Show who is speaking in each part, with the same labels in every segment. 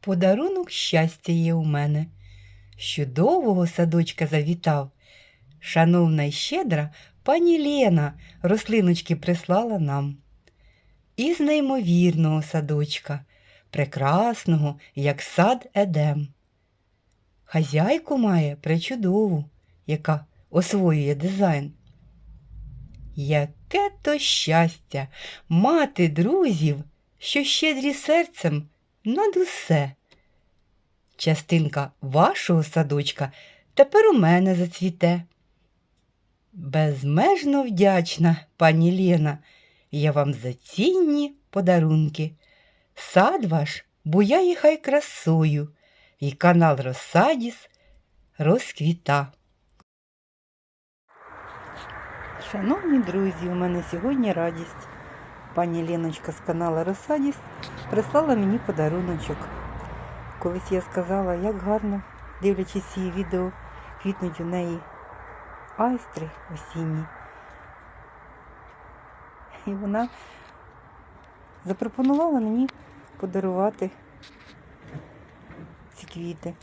Speaker 1: Подарунок щастя є у мене. З чудового садочка завітав. Шановна й щедра пані Лена рослиночки прислала нам. Із неймовірного садочка, прекрасного, як сад Едем. Хазяйку має пречудову, яка освоює дизайн. Яке то щастя мати друзів, що щедрі серцем над усе. Частинка вашого садочка тепер у мене зацвіте. Безмежно вдячна, пані Лена, я вам за цінні подарунки. Сад ваш буяє хай красою, і канал Розсадіс розквіта. Шановні друзі, у мене сьогодні радість. Пані Леночка з каналу Розсадіс прислала мені подаруночок. Колись я сказала, як гарно, дивлячись її відео, квітнуть у неї айстри осінні. І вона запропонувала мені подарувати ці квіти.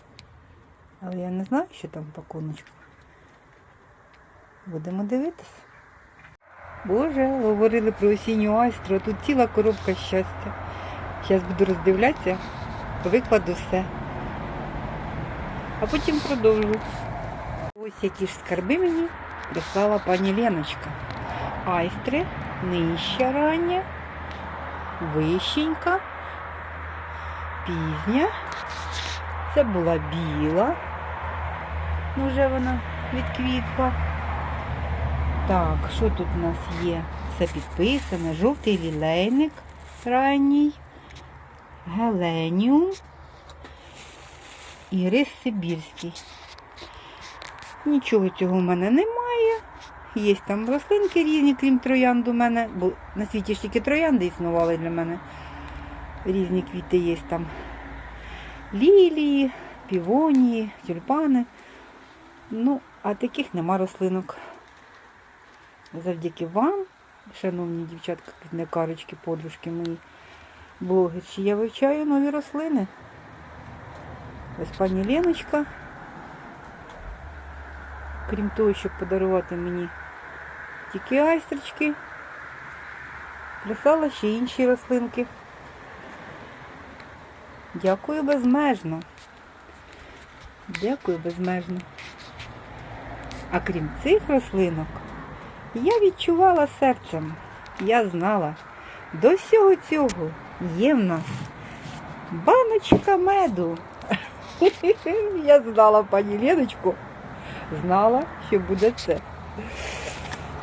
Speaker 1: Але я не знаю, що там в пакуночку. Будемо дивитися. Боже, говорили про осінню айстру, а тут ціла коробка щастя. Зараз буду роздивлятися, викладу все. А потім продовжу. Ось які ж скарби мені прислала пані Леночка. Айстри, нижча рання, вищенька, пізня. Це була біла. Ну, вже вона відквітла. Так, що тут у нас є? Все підписано. Жовтий лілейник ранній, геленіум і рис Сибірський. Нічого цього в мене немає. Є там рослинки різні, крім троянд у мене, бо на світі ж тільки троянди існували для мене. Різні квіти є там. Лілії, півонії, тюльпани. Ну, а таких нема рослинок. Завдяки вам, шановні дівчатка, квітникарочки, подружки мої блогерші, я вивчаю нові рослини. Ось пані Леночка, крім того, щоб подарувати мені тільки айстрочки, прислала ще інші рослинки. Дякую безмежно. Дякую безмежно. А крім цих рослинок, я відчувала серцем, я знала, до всього цього є в нас баночка меду. Я знала пані Леночку, знала, що буде це.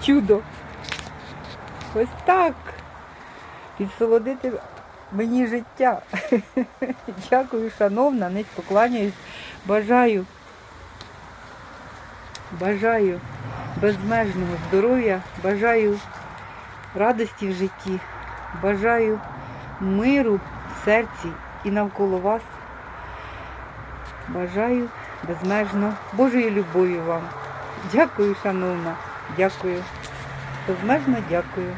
Speaker 1: Чудо. Ось так. Підсолодити мені життя. Дякую, шановна, низько кланяюсь. Бажаю. Бажаю безмежного здоров'я, бажаю радості в житті, бажаю миру в серці і навколо вас. Бажаю безмежно Божої любові вам. Дякую, шановна, дякую. Безмежно дякую.